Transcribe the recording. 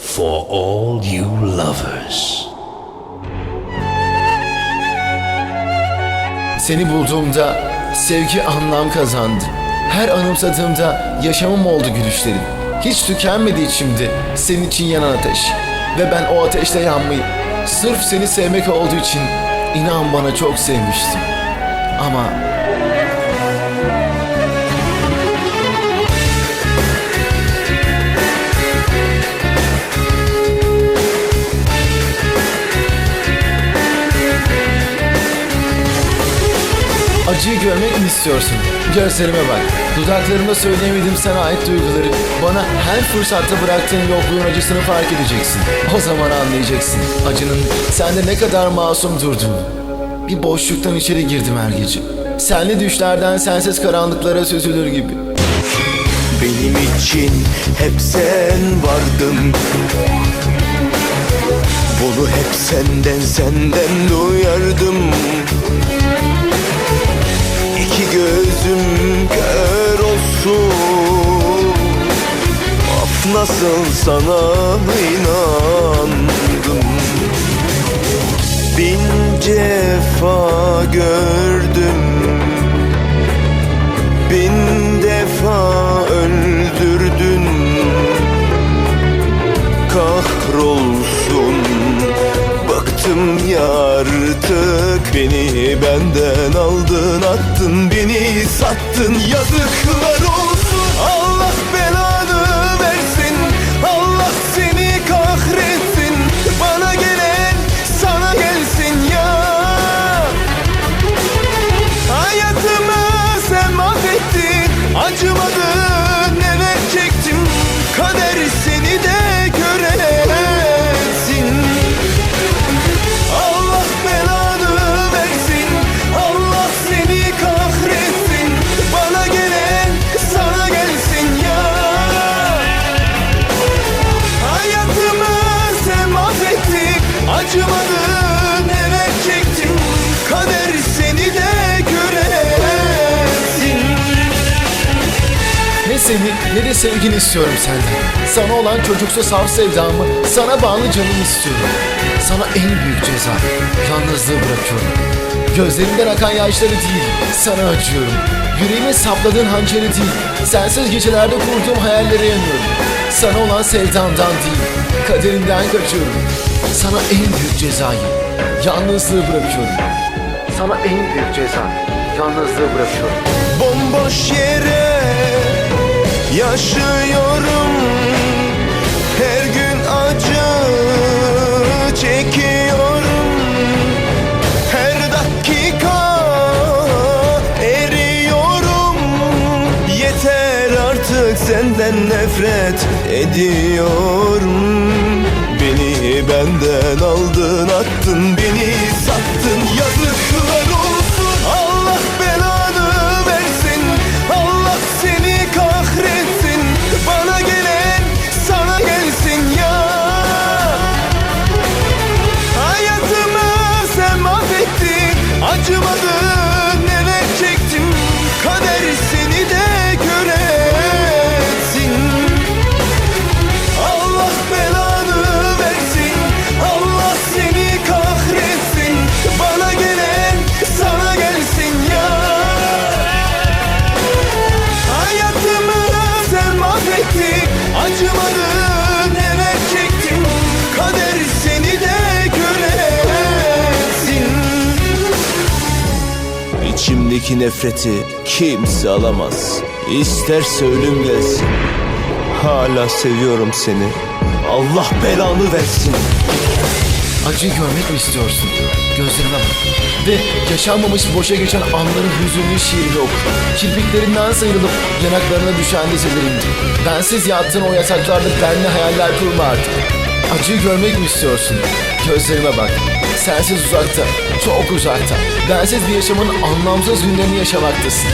for all you lovers. Seni bulduğumda sevgi anlam kazandı. Her anımsadığımda yaşamım oldu gülüşlerin. Hiç tükenmedi içimde senin için yanan ateş. Ve ben o ateşte yanmayı sırf seni sevmek olduğu için inan bana çok sevmiştim. Ama Acıyı görmek mi istiyorsun? Gözlerime bak. Dudaklarımda söyleyemediğim sana ait duyguları bana her fırsatta bıraktığın yokluğun acısını fark edeceksin. O zaman anlayacaksın acının sende ne kadar masum durduğunu. Bir boşluktan içeri girdim her gece. Senli düşlerden sensiz karanlıklara süzülür gibi. Benim için hep sen vardın Bunu hep senden senden duyardım gözüm kör olsun. Of nasıl sana inandım? Bin cefa gördüm Beni benden aldın attın Beni sattın. Yazıklar olsun seni ne de sevgini istiyorum senden. Sana olan çocuksu saf sevdamı, sana bağlı canımı istiyorum. Sana en büyük ceza, yalnızlığı bırakıyorum. Gözlerimden akan yaşları değil, sana acıyorum. Yüreğime sapladığın hançeri değil, sensiz gecelerde kurduğum hayallere yanıyorum. Sana olan sevdamdan değil, kaderinden kaçıyorum. Sana en büyük cezayı, yalnızlığı bırakıyorum. Sana en büyük ceza, yalnızlığı bırakıyorum. Bomboş yere yaşıyorum. Her gün acı çekiyorum. Her dakika eriyorum. Yeter artık senden nefret ediyorum. Beni benden aldın attın beni sattın yazıklar İçimdeki nefreti kimse alamaz İsterse ölüm gelsin Hala seviyorum seni Allah belanı versin Acıyı görmek mi istiyorsun? Gözlerime bak. Ve yaşanmamış boşa geçen anların hüzünlü şiirini oku. Kirpiklerinden sıyrılıp yanaklarına düşen dizelerin. Bensiz yattığın o yataklarda benle hayaller kurma artık. Acıyı görmek mi istiyorsun? Gözlerime bak. Sensiz uzakta, çok uzakta. Bensiz bir yaşamın anlamsız günlerini yaşamaktasın.